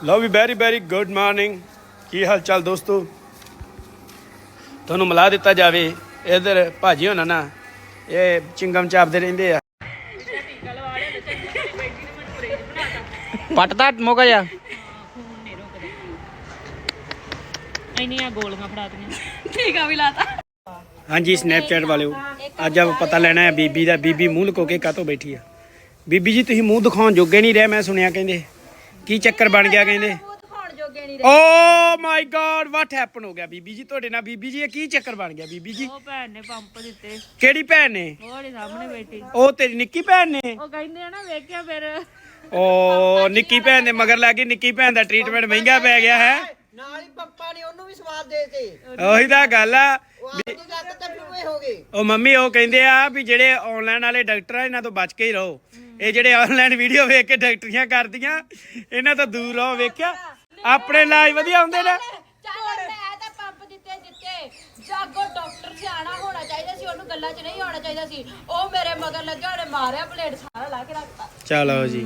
ਲਓ ਵੀ very very good morning ਕੀ ਹਾਲ ਚਾਲ ਦੋਸਤੋ? ਤੁਹਾਨੂੰ ਮਿਲਾ ਦਿੱਤਾ ਜਾਵੇ। ਇਧਰ ਭਾਜੀ ਹੋਣਾ ਨਾ ਇਹ ਚਿੰਗਮ ਚਾਪਦੇ ਰਹਿੰਦੇ ਆ। ਪਟਦਾ ਮੋਗਾ ਜਾ ਇੰਨੀਆਂ ਗੋਲੀਆਂ ਫੜਾਤੀਆਂ। ਟੀਕਾ ਵੀ ਲਾਤਾ। ਹਾਂਜੀ ਸਨੈਪਚੈਟ ਵਾਲਿਓ ਅੱਜ ਆਪਾਂ ਪਤਾ ਲੈਣਾ ਹੈ ਬੀਬੀ ਦਾ। ਬੀਬੀ ਮੂੰਹ ਲੁਕੋ ਕੇ ਕਾਤੋਂ ਬੈਠੀ ਆ? ਬੀਬੀ ਜੀ ਤੁਸੀਂ ਮੂੰਹ ਦਿਖਾਉਣ ਜੋਗੇ ਨਹੀਂ ਰਹੇ ਮੈਂ ਸੁਣਿਆ ਕਹਿੰਦੇ। ਕੀ ਚੱਕਰ ਬਣ ਗਿਆ ਕਹਿੰਦੇ? Oh my god what happen ਹੋ ਗਿਆ ਬੀਬੀ ਜੀ? ਤੁਹਾਡੇ ਨਾਲ ਬੀਬੀ ਜੀ ਇਹ ਕੀ ਚੱਕਰ ਬਣ ਗਿਆ ਬੀਬੀ ਜੀ? ਉਹ ਭੈਣ ਨੇ ਪੰਪ ਦਿੱਤੇ। ਕਿਹੜੀ ਭੈਣ ਨੇ? ਉਹ ਨੀ ਸਾਹਮਣੇ ਬੈਠੀ। ਉਹ ਤੇਰੀ ਨਿੱਕੀ ਭੈਣ ਨੇ? ਉਹ ਕਹਿੰਦੇ ਆ ਨਾ ਵੇਖਿਆ ਫਿਰ। ਓ ਨਿੱਕੀ ਭੈਣ ਦੇ ਮਗਰ ਲੱਗ ਗਈ ਨਿੱਕੀ ਭੈਣ ਦਾ ਟ੍ਰੀਟਮੈਂਟ ਮਹਿੰਗਾ ਪੈ ਗਿਆ ਹੈ। ਨਾਲ ਹੀ ਪੱਪਾ ਨੇ ਉਹਨੂੰ ਵੀ ਸਵਾਦ ਦੇ ਤੇ ਉਹੀ ਤਾਂ ਗੱਲ ਆ। ਉਹ ਆਪਣੀ ਗੱਲ ਤੇ ਟੂਏ ਹੋ ਗਏ। ਉਹ ਮੰਮੀ ਉਹ ਕਹਿੰਦੇ ਆ ਵੀ ਜਿਹੜੇ ਆਨਲਾਈਨ ਵਾਲੇ ਡਾਕਟਰ ਆ ਇਹਨਾਂ ਤੋਂ ਬਚ ਕੇ ਹੀ ਰਹੋ। ਇਹ ਜਿਹੜੇ ਆਨਲਾਈਨ ਵੀਡੀਓ ਵੇਖ ਕੇ ਡਾਕਟਰੀਆਂ ਕਰਦੀਆਂ ਇਹਨਾਂ ਤੋਂ ਦੂਰ ਰਹੋ ਵੇਖਿਆ? ਆਪਣੇ ਇਲਾਜ ਵਧੀਆ ਹੁੰਦੇ ਨੇ? ਚੱਲ ਮੈਂ ਤਾਂ ਪੰਪ ਦਿੱਤੇ ਦਿੱਤੇ। ਜਾਗੋ ਡਾਕਟਰ ਸਿਆਣਾ ਹੋਣਾ ਚਾਹੀਦਾ ਸੀ ਉਹਨੂੰ ਗੱਲਾਂ 'ਚ ਨਹੀਂ ਆਉਣਾ ਚਾਹੀਦਾ ਸੀ। ਉਹ ਮੇਰੇ ਮਗਰ ਲੱਗਿਆ ਉਹਨੇ ਮਾਰਿਆ ਪਲੇਟ ਸਾਰਾ ਲਾ ਕੇ ਰੱਖਤਾ। ਚਲੋ ਜੀ।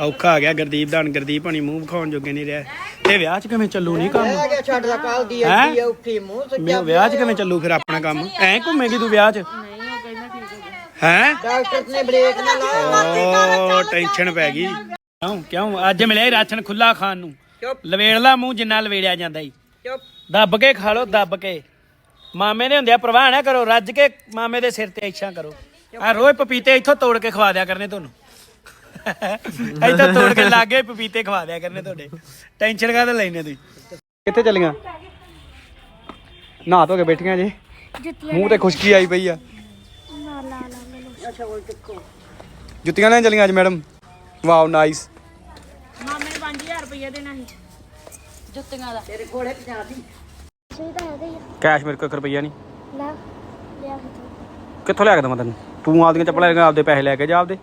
ਔਖਾ ਆ ਗਿਆ ਗੁਰਦੀਪ ਦਾ ਹੁਣ ਗੁਰਦੀਪ ਹਣੀ ਮੂੰਹ ਵਿਖਾਉਣ ਜੋਗੇ ਨਹੀਂ ਰਿਹਾ। ਤੇ ਵਿਆਹ 'ਚ ਕਿਵੇਂ ਚੱਲੂ ਨਹੀਂ ਕੰਮ? ਛੱਡ ਦਾ ਕਾਲ ਦੀ? ਐਡੀ ਔਖੀ ਮੂੰਹ ਸੱਜਾ ਮੈਂ ਵਿਆਹ 'ਚ ਕਿਵੇਂ ਚੱਲੂ ਫਿਰ ਆਪਣਾ ਕੰਮ? ਐਂ ਘੁੰਮੇਗੀ ਤੂੰ ਵਿਆਹ 'ਚ ਨਹੀਂ ਉਹ ਕਹਿੰਦਾ ਠੀਕ ਹੋ? ਗਿਆ ਹੈਂ ਡਾਕਟਰ ਨੇ ਬ੍ਰੇਕ ਨਾ ਲਾਇਆ ਓ ਟੈਨਸ਼ਨ ਪੈ ਗਈ। ਕਿਉਂ ਕਿਉਂ? ਅੱਜ ਮਿਲਿਆ ਈ ਰਾਸ਼ਨ ਖੁੱਲਾ ਖਾਣ ਨੂੰ। ਲਵੇੜ ਲਾ ਮੂੰਹ ਜਿੰਨਾ ਲਵੇੜਿਆ ਜਾਂਦਾ ਈ। ਚੁੱਪ। ਦੱਬ ਕੇ ਖਾ ਲਓ ਦੱਬ ਕੇ। ਮਾਮੇ ਦੇ ਹੁੰਦਿਆ ਪ੍ਰਵਾਹ ਨਾ ਕਰੋ ਰੱਜ ਕੇ ਮਾਮੇ ਦੇ ਸਿਰ ਤੇ ਇੱਛਾ ਕਰੋ। ਆ ਰੋਜ਼ ਪਪੀਤੇ ਇੱਥੋਂ ਤੋੜ ਕੇ ਖਵਾ ਦਿਆ ਕਰਨੇ ਤੁਹਾਨੂੰ। ਇੱਥੋਂ ਤੋੜ ਕੇ ਲਾਗੇ ਪਪੀਤੇ ਖਵਾ ਦਿਆ ਕਰਨੇ ਤੁਹਾਡੇ। ਟੈਨਸ਼ਨ ਕਾਹਦੇ ਲੈਨੇ ਤੁਸੀਂ? ਕਿੱਥੇ ਚੱਲੀਆਂ? ਨਹਾ ਧੋ ਕੇ ਬੈਠੀਆਂ ਜੀ। ਮੂੰਹ ਤੇ ਖੁਸ਼ਕੀ ਆਈ ਪਈ ਆ। ਜੁੱਤੀਆਂ ਲੈਣ ਚੱਲੀਆਂ ਅੱਜ ਮੈਡਮ। ਵਾਓ ਨਾਈਸ ਮਾਮੇ ਨੇ 5000 ਰੁਪਏ ਦੇਣਾ ਸੀ। ਜੁੱਤੀਆਂ ਦਾ। ਤੇਰੇ ਕੋਲੇ ਪਜਾ ਦੀ। ਕੈਸ਼ ਮੇਰੇ ਕੋਲ ਇੱਕ ਰੁਪਈਆ ਨਹੀਂ। ਲੈ ਲਿਆ ਕਿੱਥੋਂ ਲਿਆ ਕੇ ਦਵਾਂ ਤੈਨੂੰ? ਤੂੰ ਆਪਦੀਆਂ ਚੱਪਲਾਂ ਲੈ ਕੇ ਆਪਦੇ ਪੈਸੇ ਲੈ ਕੇ ਜਾ ਆਪਦੇ।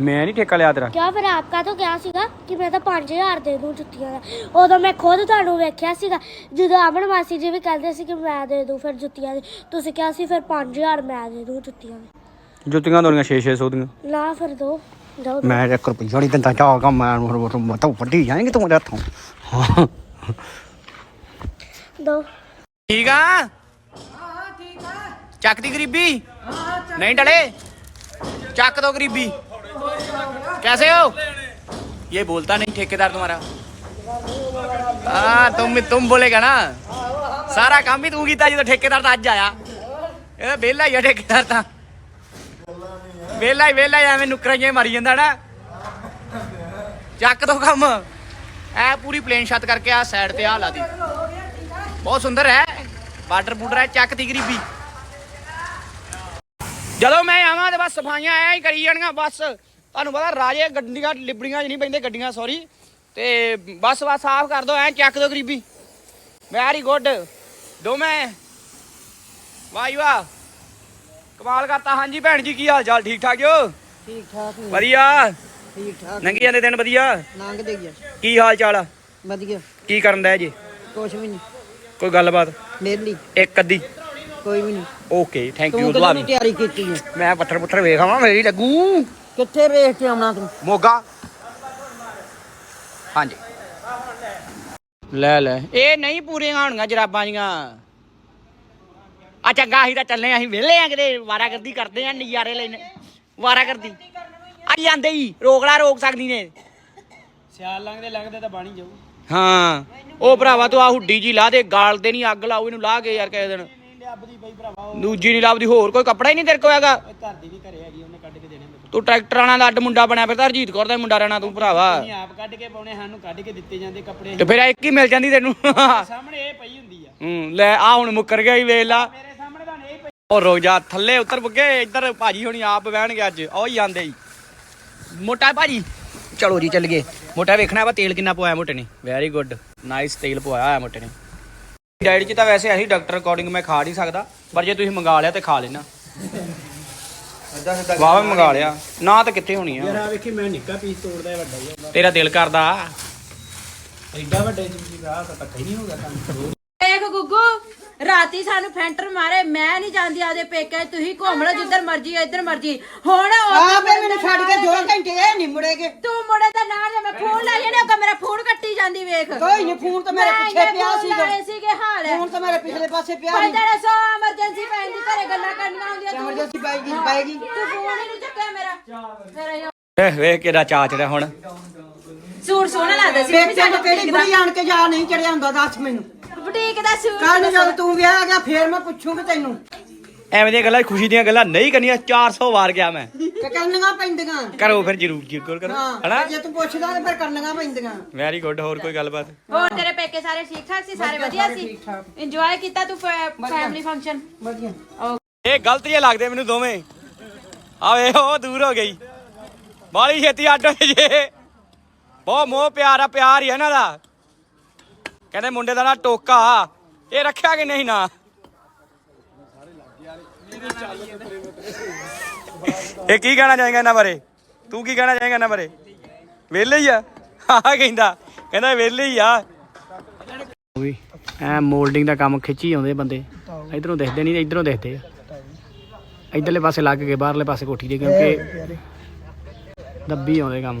ਮੈਂ ਨਹੀਂ ਠੇਕਾ ਲਿਆ ਤੇਰਾ। ਕਿਆ ਫਿਰ ਆਪਕਾ ਤੋਂ ਕਿਹਾ ਸੀਗਾ ਕਿ ਮੈਂ ਤਾਂ 5000 ਦੇ ਦੂੰ ਜੁੱਤੀਆਂ ਦਾ? ਉਦੋਂ ਮੈਂ ਖੁਦ ਤੁਹਾਨੂੰ ਵੇਖਿਆ ਸੀਗਾ। ਜਦੋਂ ਅਮਨ ਮਾਸੀ ਜੀ ਵੀ ਕਹਿੰਦੇ ਸੀ ਕਿ ਮੈਂ ਦੇ ਦੂੰ ਫਿਰ ਜੁੱਤੀਆਂ ਦੇ ਤੁਸੀਂ ਕਿਹਾ ਸੀ ਫਿਰ 5000 ਮੈਂ ਦੇ ਦੂੰ ਜੁੱਤੀਆਂ ਦੇ। ਜੁੱਤੀਆਂ ਦੋਣੀਆਂ 6-600 ਦੀਆਂ ਨਾ ਫਿਰ ਦੋ ਦੋ ਮੈਂ 1 ਰੁਪਈਆ ਨਹੀਂ ਦਿੰਦਾ ਚਾਹਗਾ ਮੈਂ ਮੈਂ ਤਾਂ ਵੱਡੀ ਜਾਏਂਗੇ ਤੂੰ ਮੇਰੇ ਹੱਥੋਂ ਦੋ ਠੀਕ ਆ ਚੱਕ ਦੀ ਗਰੀਬੀ ਨਹੀਂ ਡਲੇ ਚੱਕ ਦੋ ਗਰੀਬੀ कैसे हो ये बोलता नहीं ठेकेदार तुम्हारा हाँ तुम तुम बोलेगा ना सारा काम भी तू कीता ਜਦੋਂ ਠੇਕੇਦਾਰ ਤਾਂ ਅੱਜ ਆਇਆ ਇਹ ਵਿਹਲਾ ਹੀ ਆ ਠੇਕੇਦਾਰ ਤਾਂ ਹੀ ਵਿਹਲਾ ਹੀ ਐਵੇਂ ਨੁਕਰਾਂ ਜਿਹੀਆਂ ਮਾਰੀ ਜਾਂਦਾ ਨਾ। ਚੱਕ ਦੋ ਕੰਮ। ਐ ਪੂਰੀ ਪਲੇਨ ਛੱਤ ਕਰਕੇ ਆ ਸਾਈਡ ਤੇ ਆ ਲਾ ਦੀ। ਬਹੁਤ ਸੁੰਦਰ ਹੈ। ਬਾਰਡਰ ਬੂਡਰ ਹੈ, ਚੱਕ ਦੀ ਗਰੀਬੀ। ਜਦੋਂ ਮੈਂ ਆਵਾਂ ਤੇ ਬਸ ਸਫਾਈਆਂ ਐ ਹੀ ਕਰੀ ਜਾਣੀਆਂ ਬਸ। ਤੁਹਾਨੂੰ ਪਤਾ ਰਾਜੇ ਗੱਡੀਆਂ, ਲਿਬੜੀਆਂ 'ਚ ਨਹੀਂ ਪੈਂਦੇ ਗੱਡੀਆਂ ਸੌਰੀ ਤੇ ਬਸ ਬਸ ਸਾਫ਼ ਕਰ ਦੋ, ਐ ਚੱਕ ਦੋ ਗਰੀਬੀ। Very good. ਦੋਵੇਂ। ਵਾਹ ਵਾਹ। ਕਮਾਲ ਕਰਤਾ। ਹਾਂਜੀ ਭੈਣ ਜੀ ਕੀ ਹਾਲ ਚਾਲ ਠੀਕ ਠਾਕ ਜੋ ਠੀਕ ਠਾਕ ਨੇ, ਵਧੀਆ। ਠੀਕ ਠਾਕ ਲੰਘੀ ਜਾਂਦੇ ਦਿਨ ਵਧੀਆ। ਲੰਘ ਦੇ ਗਿਆ ਕੀ ਹਾਲ ਚਾਲ ਆ? ਵਧੀਆ। ਕੀ ਕਰਨ ਦਾ ਜੀ? ਕੁਛ ਵੀ ਨਹੀਂ। ਕੋਈ ਗੱਲਬਾਤ? ਮੇਰੇ ਲਈ ਇੱਕ ਅੱਧੀ। ਕੋਈ ਵੀ ਨਹੀਂ। ਓਕੇ ਥੈਂਕ ਤੂੰ ਯੂ ਕਦੋਂ ਦੀ। ਤਿਆਰੀ ਕੀਤੀ ਹੈ ਮੈਂ ਪੱਥਰ ਪੁੱਥਰ ਵੇਖ ਆਵਾਂ ਮੇਰੀ ਲੱਗੂ। ਕਿੱਥੇ ਵੇਖ ਕੇ ਆਉਣਾ ਤੂੰ? ਮੋਗਾ। ਹਾਂਜੀ। ਲੈ ਲੈ। ਇਹ ਨਹੀਂ ਪੂਰੀਆਂ ਹੋਣੀਆਂ ਜਰਾਬਾਂ ਜੀਆਂ। ਆ ਚੰਗਾ ਅਸੀਂ ਤਾਂ ਚੱਲੇ ਆਂ, ਅਸੀਂ ਵਿਹਲੇ ਆ ਕਿਤੇ ਵਾਰਾਗਰਦੀ ਕਰਦੇ ਆ ਨਜ਼ਾਰੇ ਲੈਣੇ। ਵਾਰਾਗਰਦੀ। ਆ ਜਾਂਦੇ ਹੀ ਰੋਕ ਲਾ ਰੋਕ ਸਕਦੀ ਨੇ। ਸਿਆਲ ਲੰਘਦੇ ਲੰਘਦੇ ਤਾਂ ਬਾਣੀ ਜਾਊ। ਹਾਂ ਉਹ ਭਰਾਵਾ ਤੂੰ ਆ ਹੁੱਡੀ ਜੀ ਲਾ ਦੇ ਗਾਲ ਦੇ ਨਹੀਂ ਅੱਗ ਲਾਓ ਇਹਨੂੰ ਲਾ ਕੇ ਯਾਰ ਕਿਸੇ ਦਿਨ। ਦੂਜੀ ਨਹੀਂ ਲੱਭਦੀ ਹੋਰ ਕੋਈ ਕੱਪੜਾ ਹੀ ਨਹੀਂ ਤੇਰੇ ਕੋਲ ਹੈਗਾ। ਘਰ ਦੀ ਵੀ ਘਰੇ ਹੈਗੀ ਉਹਨੇ ਕੱਢ ਕੇ ਦੇਣੇ ਤੂੰ ਟਰੈਕਟਰ ਵਾਲਾ ਦਾ ਅੱਡ ਮੁੰਡਾ ਬਣਿਆ ਫਿਰ ਤਾਂ ਹਰਜੀਤ ਕੌਰ ਦਾ ਹੀ ਮੁੰਡਾ ਰਹਿਣਾ ਤੂੰ ਭਰਾਵਾ। ਆਪ ਕੱਢ ਕੇ ਪਾਉਣੇ ਸਾਨੂੰ ਕੱਢ ਕੇ ਦਿੱਤੇ ਜਾਂਦੇ ਕੱਪੜੇ। ਤੇ ਫਿਰ ਇੱਕ ਹੀ ਮਿਲ ਜਾਂਦੀ ਤੈਨੂੰ। ਸਾਹਮਣੇ ਇਹ ਪਈ ਹੁੰਦੀ ਆ। ਹੂੰ ਲੈ ਆ ਹੁਣ ਮੁੱਕਰ ਗਿਆ ਹੀ ਵੇਖ ਲਾ। ਮੇਰੇ ਸਾਹਮਣੇ ਤਾਂ ਨਹੀਂ ਪਈ ਉਹ ਰੋ ਜਾ ਥੱਲੇ ਉਤਰ ਬੁੱਗੇ ਇੱਧਰ ਭਾਜੀ ਹੁਣੀ ਆਪ ਬਹਿਣਗੇ ਅੱਜ ਉਹ ਹੀ ਜਾਂਦੇ ਹੀ ਮੋਟਾ ਭਾਜੀ? ਚਲੋ ਜੀ ਚੱਲ ਗਏ ਮੋਟਾ ਵੇਖਣਾ ਵਾ ਤੇਲ ਕਿੰਨਾ ਪਵਾਇਆ ਮੋਟੇ ਨੇ। ਵੈਰੀ ਗੁੱਡ ਨਾਈਸ ਤੇਲ ਪਵਾਇਆ ਹੋਇਆ ਮੋਟੇ ਨੇ। ਡਾਈਟ 'ਚ ਤਾਂ ਵੈਸੇ ਅਸੀਂ ਡਾਕਟਰ ਅਕੋਰਡਿੰਗ ਮੈਂ ਖਾ ਨਹੀਂ ਸਕਦਾ ਪਰ ਜੇ ਤੁਸੀਂ ਮੰਗਾ ਲਿਆ ਤੇ ਖਾ ਲੈਣਾ। ਵਾਹ ਮੰਗਾ ਲਿਆ। ਨਾ ਤਾਂ ਕਿੱਥੇ ਹੋਣੀ ਆ? ਯਾਰ ਵੇਖੀ ਮੈਂ ਨਿੱਕਾ ਪੀਸ ਤੋੜਦਾ ਇਹ ਵੱਡਾ ਹੀ ਤੇਰਾ ਦਿਲ ਕਰਦਾ। ਐਡਾ ਵੱਡੇ ਚ ਰਾਹ ਤਾਂ ਧੱਕਾ ਹੀ ਨਹੀਂ ਹੋਗਾ ਦੇਖ ਗੁੱਗੂ। ਰਾਤੀ ਸਾਨੂੰ ਫੈਂਟਰ ਮਾਰੇ ਮੈਂ ਨਹੀਂ ਜਾਂਦੀ ਆਦੇ ਪੇਕੇ ਤੁਸੀਂ ਘੁੰਮ ਲਓ ਜਿੱਧਰ ਮਰਜ਼ੀ ਇੱਧਰ ਮਰਜ਼ੀ। ਹੁਣ ਆ ਉੱਧਰ ਫੇ ਮੈਨੂੰ ਛੱਡ ਕੇ 2 ਘੰਟੇ ਇਹ ਨਹੀਂ ਮੁੜੇਗੇ। ਤੂੰ ਮੁੰਡੇ ਦਾ ਨਾਂ ਲੈ ਮੈਂ ਫੋਨ ਲੈ ਜਾਣੇ ਅੱਗਾ ਮੇਰਾ ਫੋਨ ਕੱਟੀ ਜਾਂਦੀ ਵੇਖ। ਕੋਈ ਨਹੀਂ ਫੋਨ ਤਾਂ ਮੇਰੇ ਪਿੱਛੇ ਪਿਆ ਸੀਗਾ। ਲਾਏ ਸੀਗੇ ਹਾਲ ਫੋਨ ਤਾਂ ਮੇਰੇ ਪਿਛਲੇ ਪਾਸੇ ਪਿਆ ਸੀ। ਤੇਰੇ ਸੋ ਐਮਰਜੈਂਸੀ ਪੈਣ ਦੀ ਘਰੇ ਗੱਲਾਂ ਕਰਨੀਆਂ ਹੁੰਦੀਆਂ ਤੂੰ ਐਮਰਜੈਂਸੀ ਪਾਏਗੀ ਪਾਏਗੀ ਤੂੰ ਫੋਨ ਹੀ ਨਹੀਂ ਚੱਕਿਆ ਮੇਰਾ। ਮੇਰਾ ਇਹ ਵੇਖ ਵੇਖ ਕਿਹਦਾ ਚਾ ਚੜਿਆ ਹੁਣ। ਸੂਟ ਸੋਹਣਾ ਲੱਗਦਾ ਸੀ ਪੇਕਿਆਂ ਤੋਂ ਕਿਹੜੀ ਬੁੜੀ ਆਣ ਕੇ ਜਾ ਨਹੀਂ ਚੜਿਆ ਹੁੰਦਾ ਦੱਸ ਮੈਨੂੰ। ਬੁਟੀਕ ਦਾ ਸੂਟ ਕੱਲ ਨੂੰ ਜਦੋਂ ਤੂੰ ਵਿਆਹ ਆ ਗਿਆ ਫੇਰ ਮੈਂ ਪੁੱਛੂਗੀ ਤੈਨੂੰ। ਐਵੇਂ ਦੀਆਂ ਗੱਲਾਂ ਖੁਸ਼ੀ ਦੀਆਂ ਗੱਲਾਂ ਨਹੀਂ ਕਰਨੀਆਂ 400 ਵਾਰ ਗਿਆ ਮੈਂ। ਤੇ ਕਰਨੀਆਂ ਪੈਂਦੀਆਂ। ਕਰੋ ਫਿਰ ਜ਼ਰੂਰ ਜ਼ਰੂਰ ਕਰੋ। ਹਾਂ ਹਨਾ? ਤੇ ਜੇ ਤੂੰ ਪੁੱਛਦਾ ਤੇ ਫਿਰ ਕਰਨੀਆਂ ਪੈਂਦੀਆਂ। ਵੈਰੀ ਗੁੱਡ ਹੋਰ ਕੋਈ ਗੱਲਬਾਤ? ਹੋਰ ਤੇਰੇ ਪੇਕੇ ਸਾਰੇ ਠੀਕ ਠਾਕ ਸੀ? ਸਾਰੇ ਵਧੀਆ ਸੀ? ਇੰਜੋਏ ਕੀਤਾ ਤੂੰ ਫੈਮਿਲੀ ਫੰਕਸ਼ਨ ਵਧੀਆ। ਇਹ ਗਲਤ ਜੇ ਲੱਗਦੇ ਮੈਨੂੰ ਦੋਵੇਂ। ਆ ਵੇ ਉਹ ਦੂਰ ਹੋ ਗਈ। ਬਾਲੀ ਛੇਤੀ ਅੱਡ ਜੇ। ਬਹੁਤ ਮੋਹ ਪਿਆਰ ਆ, ਪਿਆਰ ਹੀ ਆ ਇਹਨਾਂ ਦਾ। ਕਹਿੰਦੇ ਮੁੰਡੇ ਦਾ ਨਾ ਟੋਕਾ। ਇਹ ਰੱਖਿਆ ਕਿ ਨਹੀਂ ਨਾ? ਇਹ ਕੀ ਕਹਿਣਾ ਚਾਹੇਗਾ ਇਹਨਾਂ ਬਾਰੇ? ਤੂੰ ਕੀ ਕਹਿਣਾ ਚਾਹੇਗਾ ਇਹਨਾਂ ਬਾਰੇ? ਵਿਹਲੇ ਹੀ ਆ? ਹਾਂ ਕਹਿੰਦਾ। ਕਹਿੰਦਾ ਵਿਹਲੇ ਹੀ ਆ। ਵੀ ਐ ਮੋਲਡਿੰਗ ਦਾ ਕੰਮ ਖਿੱਚੀ ਆਉਂਦੇ ਬੰਦੇ। ਇਧਰੋਂ ਦੇਖਦੇ ਨਹੀਂ, ਇਧਰੋਂ ਦੇਖਦੇ ਆ। ਇਧਰਲੇ ਪਾਸੇ ਲੱਗ ਕੇ ਬਾਹਰਲੇ ਪਾਸੇ ਕੋਠੀ ਦੇ, ਕਿਉਂਕਿ ਦੱਬੀ ਆਉਂਦੇ ਕੰਮ।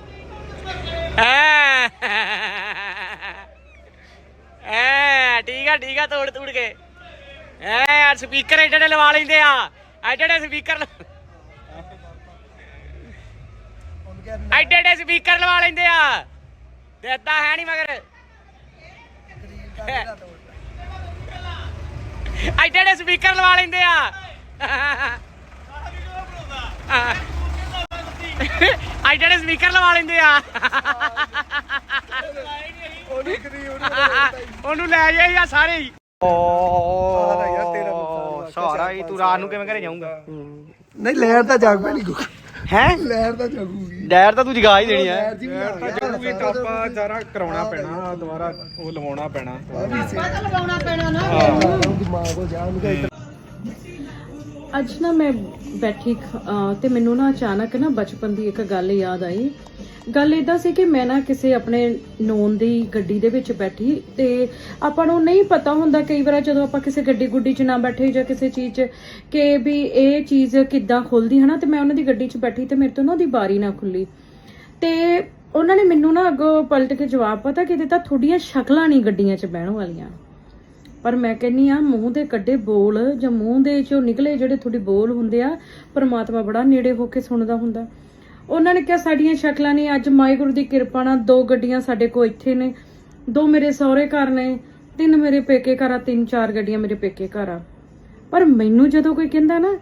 ਐ ਠੀਕ ਆ ਠੀਕ ਆ ਤੋੜ ਤੋੜ ਕੇ। ਐ ਯਾਰ ਸਪੀਕਰ ਐਡੇ ਐਡੇ ਲਵਾ ਲੈਂਦੇ ਆ। ਐਡੇ ਐਡੇ ਸਪੀਕਰ ਐਡੇ ਐਡੇ ਸਪੀਕਰ ਲਵਾ ਲੈਂਦੇ ਆ। ਦੇਤਾ ਹੈ ਨਹੀਂ ਮਗਰ। ਐਡੇ ਐਡੇ ਸਪੀਕਰ ਲਵਾ ਲੈਂਦੇ ਆ। ਐਡੇ ਐਡੇ ਸਪੀਕਰ ਲਵਾ ਲੈਂਦੇ ਆ। ਉਹਨੂੰ ਲੈ ਜਾਈ ਆ ਸਾਰੇ ਹੀ। ਸਾਰਾ ਹੀ ਤੂੰ ਰਾਤ ਨੂੰ ਕਿਵੇਂ ਘਰੇ ਜਾਊਂਗਾ? ਨਹੀਂ ਲੈਣ ਤਾਂ ਜਾਗ ਪੈਣੀ ਕੋ ਹੈ? ਲੈਣ ਤਾਂ ਜਾਗੂਗੀ ਡੈਰ ਤਾਂ ਤੂੰ ਜਗਾ ਹੀ ਦੇਣੀ ਹੈ। ਜਰੂਰੀ ਟਾਪਾ ਸਾਰਾ ਕਰਾਉਣਾ ਪੈਣਾ ਦੁਬਾਰਾ ਉਹ ਲਵਾਉਣਾ ਪੈਣਾ। ਲਵਾਉਣਾ ਪੈਣਾ ਨਾ। ਦਿਮਾਗ ਹੋ ਜਾ ਉਹਨੂੰ ਕਹੇ ਅੱਜ ਨਾ ਮੈਂ ਬੈਠੀ ਤੇ ਮੈਨੂੰ ਨਾ ਅਚਾਨਕ ਨਾ ਬਚਪਨ ਦੀ ਇੱਕ ਗੱਲ ਯਾਦ ਆਈ। ਗੱਲ ਇਦਾਂ ਸੀ ਕਿ ਮੈਂ ਨਾ ਕਿਸੇ ਆਪਣੇ ਨੋਨ ਦੀ ਗੱਡੀ ਦੇ ਵਿੱਚ ਬੈਠੀ ਤੇ ਆਪਾਂ ਨੂੰ ਨਹੀਂ ਪਤਾ ਹੁੰਦਾ ਕਈ ਵਾਰ ਜਦੋਂ ਆਪਾਂ ਕਿਸੇ ਗੱਡੀ ਗੁੱਡੀ 'ਚ ਨਾ ਬੈਠੇ ਜਾਂ ਕਿਸੇ ਚੀਜ਼ 'ਚ ਕਿ ਵੀ ਇਹ ਚੀਜ਼ ਕਿੱਦਾਂ ਖੁੱਲਦੀ, ਹਨਾ? ਤੇ ਮੈਂ ਉਹਨਾਂ ਦੀ ਗੱਡੀ 'ਚ ਬੈਠੀ ਤੇ ਮੇਰੇ ਤੋਂ ਨਾ ਉਹਦੀ ਬਾਰੀ ਨਾ ਖੁੱਲੀ। ਤੇ ਉਹਨਾਂ ਨੇ ਮੈਨੂੰ ਨਾ ਅੱਗੋਂ ਪਲਟ ਕੇ ਜਵਾਬ ਪਤਾ ਕਿ ਤਾਂ ਥੋੜੀਆਂ ਸ਼ਕਲਾਂ ਨਹੀਂ ਗੱਡੀਆਂ 'ਚ ਬਹਿਣ ਵਾਲੀਆਂ। ਪਰ ਮੈਂ ਕਹਿੰਨੀ ਆ, ਮੂੰਹ ਦੇ ਕੱਢੇ ਬੋਲ, ਜਾਂ ਮੂੰਹ ਦੇ ਚੋਂ ਨਿਕਲੇ ਜਿਹੜੇ ਤੁਹਾਡੇ ਬੋਲ ਹੁੰਦੇ ਆ, ਪਰਮਾਤਮਾ ਬੜਾ ਨੇੜੇ ਹੋ ਕੇ ਸੁਣਦਾ ਹੁੰਦਾ। ਉਹਨਾਂ ਨੇ ਕਿਹਾ, ਸਾਡੀਆਂ ਸ਼ਕਲਾਂ ਨੇ, ਅੱਜ ਮਾਇਗੁਰੂ ਦੀ ਕਿਰਪਾ ਨਾਲ ਦੋ ਗੱਡੀਆਂ ਸਾਡੇ ਕੋਲ ਇੱਥੇ ਨੇ। ਦੋ ਮੇਰੇ ਸਹੁਰੇ ਘਰ ਨੇ, ਤਿੰਨ ਮੇਰੇ ਪੇਕੇ ਘਰ ਆ, ਤਿੰਨ ਚਾਰ ਗੱਡੀਆਂ ਮੇਰੇ ਪੇਕੇ ਘਰ ਆ। ਪਰ ਮੈਨੂੰ ਜਦੋਂ ਕੋਈ ਕਹਿੰਦਾ ਨਾ,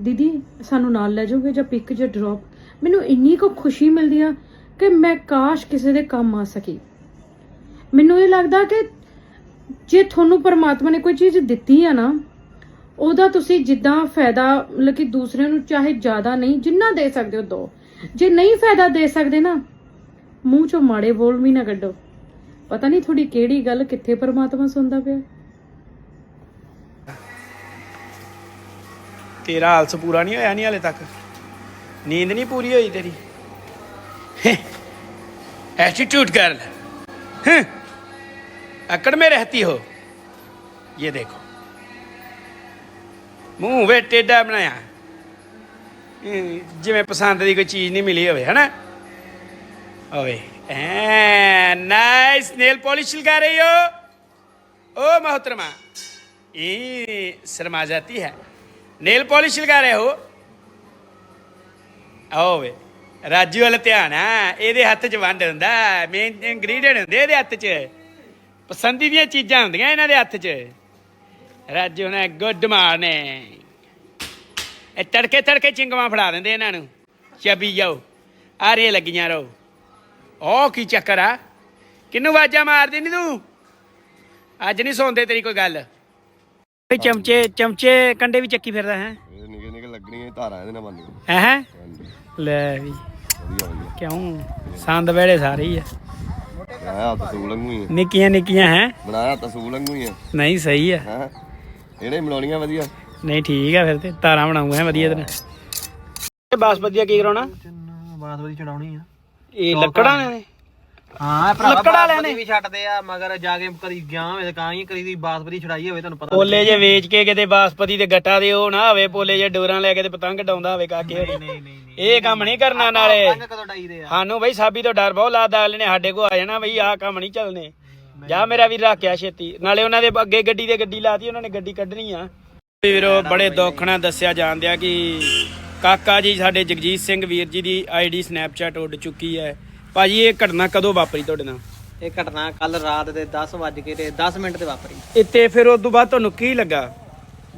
ਦੀਦੀ, ਸਾਨੂੰ ਨਾਲ ਲੈ ਜਾਓਗੇ ਜਾਂ ਪਿਕ ਜਾਂ ਡ੍ਰੌਪ ਮੈਨੂੰ ਇੰਨੀ ਕੁ ਖੁਸ਼ੀ ਮਿਲਦੀ ਆ ਕਿ ਮੈਂ ਕਾਸ਼ ਕਿਸੇ ਦੇ ਕੰਮ ਆ ਸਕੀ। ਮੈਨੂੰ ਇਹ ਲੱਗਦਾ ਕਿ ਜੇ ਤੁਹਾਨੂੰ ਪਰਮਾਤਮਾ ਨੇ ਕੋਈ ਚੀਜ਼ ਦਿੱਤੀ ਆ ਨਾ, ਉਹਦਾ ਤੁਸੀਂ ਜਿੱਦਾਂ ਫਾਇਦਾ, ਮਤਲਬ ਕਿ ਦੂਸਰਿਆਂ ਨੂੰ ਚਾਹੇ ਜ਼ਿਆਦਾ ਨਹੀਂ, ਜਿੰਨਾ ਦੇ ਸਕਦੇ ਹੋ ਦੋ। ਜੇ ਨਹੀਂ ਫਾਇਦਾ ਦੇ ਸਕਦੇ ਨਾ, ਮੂੰਹ ਚੋਂ ਮਾੜੇ ਬੋਲ ਵੀ ਨਾ ਕੱਢੋ। ਪਤਾ ਨਹੀਂ ਤੁਹਾਡੀ ਕਿਹੜੀ ਗੱਲ ਕਿੱਥੇ ਪਰਮਾਤਮਾ ਸੁਣਦਾ ਪਿਆ। ਤੇਰਾ ਹਾਲਸ ਪੂਰਾ ਨਹੀਂ ਹੋਇਆ ਨਹੀਂ ਹਲੇ ਤੱਕ? ਨੀਂਦ ਨਹੀਂ ਪੂਰੀ ਹੋਈ ਤੇਰੀ? ਐਟੀਟਿਊਡ ਕਰ ਲੈ। अकड़ में रहती हो ये देखो ਮੂੰਹ ਵੇ ਟੇਡਾ ਬਣਾਇਆ ਹਮ, ਜਿਵੇਂ ਪਸੰਦ ਦੀ ਕੋਈ ਚੀਜ਼ ਨਹੀਂ ਮਿਲੀ ਹੋਵੇ ਹਨਾ ਓਏ ਐ ਨਾਈਸ ਨੇਲ ਪਾਲਿਸ਼ ਲਗਾ ਰਹੀ ਹੋ ओ मोहतरमा ये शर्मा जाती है नेल पॉलिश लगा रहे हो ਆਓ ਵੇ ਰਾਜੂ ਵਾਲਾ ਧਿਆਨ ਆ ਇਹਦੇ ਹੱਥ 'ਚ ਵੰਡ ਹੁੰਦਾ ਮੇਨ ਇੰਗਰੀਡੀਅੰਟ ਹੁੰਦੇ ਇਹਦੇ ਹੱਥ 'ਚ ਪਸੰਦੀ ਦੀਆਂ ਚੀਜ਼ਾਂ ਹੁੰਦੀਆਂ ਇਹਨਾਂ ਦੇ ਹੱਥ 'ਚ। ਰਾਜੂ ਨੇ ਗੁੱਡ ਮਾਰਨਿੰਗ। ਇਹ ਤੜਕੇ ਤੜਕੇ ਚਿੰਗਵਾਂ ਫੜਾ ਦਿੰਦੇ ਇਹਨਾਂ ਨੂੰ। ਚੱਬੀ ਜਾਓ ਆਰੇ ਲੱਗੀਆਂ ਰਹੋ। ਉਹ ਕੀ ਚੱਕਰ ਆ? ਕਿੰਨੂੰ ਆਵਾਜ਼ਾਂ ਮਾਰਦੀ ਨਹੀਂ ਤੂੰ? ਅੱਜ ਨਹੀਂ ਸੌਂਦੇ ਤੇਰੀ ਕੋਈ ਗੱਲ। ਚਮਚੇ ਚਮਚੇ ਕੰਡੇ ਵੀ ਚੱਕੀ ਫਿਰਦਾ ਹੈ? ਇਹ ਨਿਕੇ ਨਿਕੇ ਲੱਗਣੀਆਂ ਧਾਰਾਂ ਇਹਦੇ ਨਾਲ ਬੰਦੀਆਂ ਹੈ ਲੈ ਵੀ ਕਿਉਂ? ਸੰਦ ਵੇੜੇ ਸਾਰੇ ਹੀ ਆ। ਬਣਾਇਆ ਤਸੂਲ ਵਾਂਗੂ ਹੀ ਆ। ਨਿੱਕੀਆਂ ਨਿੱਕੀਆਂ ਹੈ? ਬਣਾਇਆ ਤਸੂਲ ਵਾਂਗੂ ਹੀ ਆ। ਨਹੀਂ ਸਹੀ ਆ। ਹਾਂ? ਇਹਨੇ ਬਣਾਉਣੀਆਂ ਵਧੀਆ। ਨਹੀਂ ਠੀਕ ਆ ਫਿਰ ਤੇ। ਤਾਰਾਂ ਬਣਾਉਂਗਾ ਹੈ ਵਧੀਆ ਤਰ੍ਹਾਂ ਇਹ ਬਾਸਪਤੀਆ ਕੀ ਕਰਾਉਣਾ? ਬਾਸਮਤੀ ਚੜਾਉਣੀ ਆ। ਇਹ ਲੱਕੜਾਂ ਨੇ ਹਾਂ ਭਰਾ ਲੱਕੜ ਨੇ। ਵੀ ਛੱਡਦੇ ਆ ਮਗਰ ਜਾ ਕੇ ਕਦੀ ਗਿਆ ਹੋਵੇ ਤਾਂ ਕਾਂ ਹੀ ਕਦੀ ਦੀ ਬਾਸਮਤੀ ਛੜਾਈ ਹੋਵੇ ਤੁਹਾਨੂੰ ਪਤਾ ਪੋਲੇ ਜੇ ਵੇਚ ਕੇ ਕਿਤੇ ਬਾਸਪਤੀ ਦੇ ਗੱਟਾ ਦੇ ਉਹ ਨਾ ਹੋਵੇ ਪੋਲੇ ਜੇ ਡੋਰਾਂ ਲੈ ਕੇ ਤੇ ਪਤੰਗ ਡਾਉਂਦਾ ਹੋਵੇ ਕਾਕੇ ਨਹੀਂ ਨਹੀਂ ਨਹੀਂ ਇਹ ਕੰਮ ਨਹੀਂ ਕਰਨਾ ਨਾਲੇ। ਪਤੰਗ ਕਦੋਂ ਡਾਈਦੇ ਆ? ਸਾਨੂੰ ਬਈ ਸਾਬੀ ਤੋਂ ਡਰ ਬਹੁਤ ਲੱਗਦਾ ਅਗਲੇ ਨੇ ਸਾਡੇ ਕੋ ਆ ਜਾਣਾ ਬਈ ਆਹ ਕੰਮ ਨਹੀਂ ਚੱਲਨੇ ਜਾ ਮੇਰਾ ਵੀ ਰੱਖਿਆ ਛੇਤੀ। ਨਾਲੇ ਉਹਨਾਂ ਦੇ ਅੱਗੇ ਗੱਡੀ ਤੇ ਗੱਡੀ ਲਾਤੀ ਉਹਨਾਂ ਨੇ ਗੱਡੀ ਕੱਢਣੀ ਆ। ਵੀਰੋ ਬੜੇ ਦੁੱਖ ਨਾਲ ਦੱਸਿਆ ਜਾਂਦਿਆ ਕਿ ਕਾਕਾ ਜੀ ਸਾਡੇ ਜਗਜੀਤ ਸਿੰਘ ਵੀਰ ਜੀ ਦੀ ਆਈਡੀ ਸਨੈਪਚੈਟ ਉੱਡ ਚੁੱਕੀ ਹੈ। ਭਾਜੀ ਇਹ ਘਟਨਾ ਕਦੋਂ ਵਾਪਰੀ ਤੁਹਾਡੇ ਨਾਲ? ਇਹ ਘਟਨਾ ਕੱਲ ਰਾਤ ਦੇ 10 ਵਜ ਕੇ ਤੇ 10 ਮਿੰਟ ਤੇ ਵਾਪਰੀ। ਇੱਥੇ ਫਿਰ ਉਸ ਤੋਂ ਬਾਅਦ ਤੁਹਾਨੂੰ ਕੀ ਲੱਗਾ?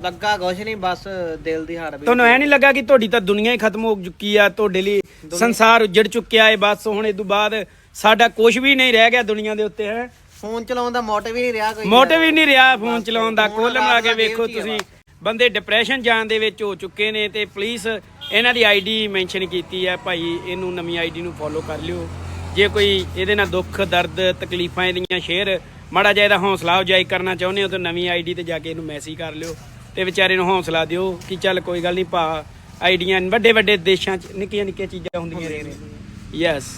ਲੱਗਾ ਕੁਛ ਨਹੀਂ ਬਸ ਦਿਲ ਦੀ ਹਾਰ ਵੀ ਤੁਹਾਨੂੰ ਐ ਨਹੀਂ ਲੱਗਾ ਕਿ ਤੁਹਾਡੀ ਤਾਂ ਦੁਨੀਆ ਹੀ ਖਤਮ ਹੋ ਚੁੱਕੀ ਆ ਤੁਹਾਡੇ ਲਈ ਸੰਸਾਰ ਉੱਜੜ ਚੁੱਕਿਆ ਹੈ ਬਸ ਹੁਣ ਇਹ ਤੋਂ ਬਾਅਦ ਸਾਡਾ ਕੁਝ ਵੀ ਨਹੀਂ ਰਹਿ ਗਿਆ ਦੁਨੀਆ ਦੇ ਉੱਤੇ ਹੈ? ਫੋਨ ਚਲਾਉਣ ਦਾ ਮੋਟਿਵ ਹੀ ਨਹੀਂ ਰਿਹਾ ਕੋਈ। ਮੋਟਿਵ ਹੀ ਨਹੀਂ ਰਿਹਾ ਫੋਨ ਚਲਾਉਣ ਦਾ। ਕੁੱਲ ਮਿਲਾ ਕੇ ਵੇਖੋ ਤੁਸੀਂ। ਬੰਦੇ ਡਿਪਰੈਸ਼ਨ ਜਾਣ ਦੇ ਵਿੱਚ ਹੋ ਚੁੱਕੇ ਨੇ ਤੇ ਪਲੀਜ਼ ਇਹਨਾਂ ਦੀ ਆਈਡੀ ਮੈਂਸ਼ਨ ਕੀਤੀ ਹੈ। ਭਾਈ ਇਹਨੂੰ ਨਵੀਂ ਆਈਡੀ ਨੂੰ ਫੋਲੋ ਕਰ ਲਿਓ। ਜੇ ਕੋਈ ਇਹਦੇ ਨਾਲ ਦੁੱਖ, ਦਰਦ, ਤਕਲੀਫਾਂ ਇਹਦੀਆਂ ਸ਼ੇਅਰ ਮਾੜਾ ਜਿਹਾ ਇਹਦਾ ਹੌਸਲਾ ਅਫਜ਼ਾਈ ਕਰਨਾ ਚਾਹੁੰਦੇ ਹੋ ਤਾਂ ਨਵੀਂ ਆਈਡੀ ਤੇ ਜਾ ਕੇ ਇਹਨੂੰ ਮੈਸੇਜ ਕਰ ਲਿਓ ਤੇ ਵਿਚਾਰੇ ਨੂੰ ਹੌਸਲਾ ਦਿਓ ਕਿ ਚੱਲ ਕੋਈ ਗੱਲ ਨਹੀਂ ਭਾ ਆਈਡੀਆਂ ਵੱਡੇ ਵੱਡੇ ਦੇਸ਼ਾਂ 'ਚ ਨਿੱਕੀਆਂ ਨਿੱਕੀਆਂ ਚੀਜ਼ਾਂ ਹੁੰਦੀਆਂ ਨੇ। ਯੈਸ